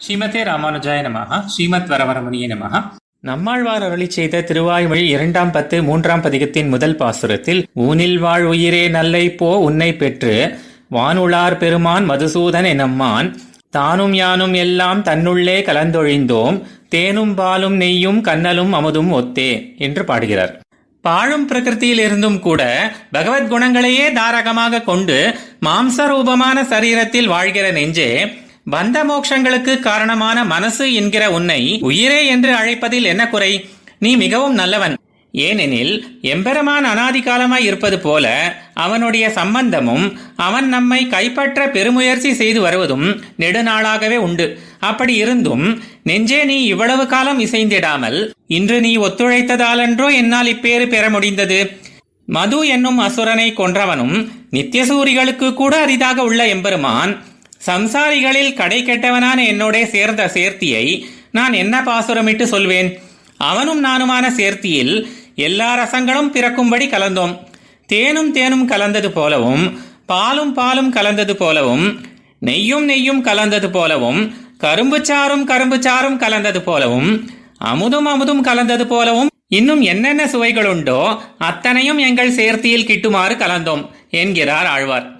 ஸ்ரீமதே ராமானுஜாய நமஹ ஸ்ரீமத் வரவரமுனிய நமஹ. நம்மாழ்வார் அருளி செய்த திருவாய்மொழி இரண்டாம் பத்து மூன்றாம் பதிகத்தின் முதல் பாசுரத்தில் ஊனில் வாழ் உயிரே நல்லை போ உன்னை பெற்று வானுளார் பெருமான் மதுசூதன் எனம்மான் தானும் யானும் எல்லாம் தன்னுள்ளே கலந்தொழிந்தோம் தேனும் பாலும் நெய்யும் கண்ணலும் அமுதும் ஒத்தே என்று பாடுகிறார். பாழும் பிரகிருதியில் இருந்தும் கூட பகவத் குணங்களையே தாரகமாக கொண்டு மாம்சரூபமான சரீரத்தில் வாழ்கிற நெஞ்சே பந்த மோட்சங்களுக்கு காரணமான மனசு என்கிற உன்னை உயிரே என்று அழைப்பதில் என்ன குறை? நீ மிகவும் நல்லவன். ஏனெனில் எம்பெருமான் அனாதி காலமாய் இருப்பது போல அவனுடைய சம்பந்தமும் அவன் நம்மை கைப்பற்ற பெருமுயற்சி செய்து வருவதும் நெடுநாளாகவே உண்டு. அப்படி இருந்தும் நெஞ்சே நீ இவ்வளவு காலம் இசைந்திடாமல் இன்று நீ ஒத்துழைத்ததாலன்றோ என்னால் இப்பேறு பெற முடிந்தது. மது என்னும் அசுரனை கொன்றவனும் நித்தியசூரிகளுக்கு கூட அரிதாக உள்ள எம்பெருமான் சம்சாரிகளில் கடை கெட்டவனான என்னோட சேர்ந்த சேர்த்தியை நான் என்ன பாசுரமிட்டு சொல்வேன்? அவனும் நானுமான சேர்த்தியில் எல்லா ரசங்களும் பிறக்கும்படி கலந்தோம். தேனும் தேனும் கலந்தது போலவும் பாலும் பாலும் கலந்தது போலவும் நெய்யும் நெய்யும் கலந்தது போலவும் கரும்பு சாறும் கரும்பு சாறும் கலந்தது போலவும் அமுதும் அமுதும் கலந்தது போலவும் இன்னும் என்னென்ன சுவைகள் உண்டோ அத்தனையும் எங்கள் சேர்த்தியில் கிட்டுமாறு கலந்தோம் என்கிறார் ஆழ்வார்.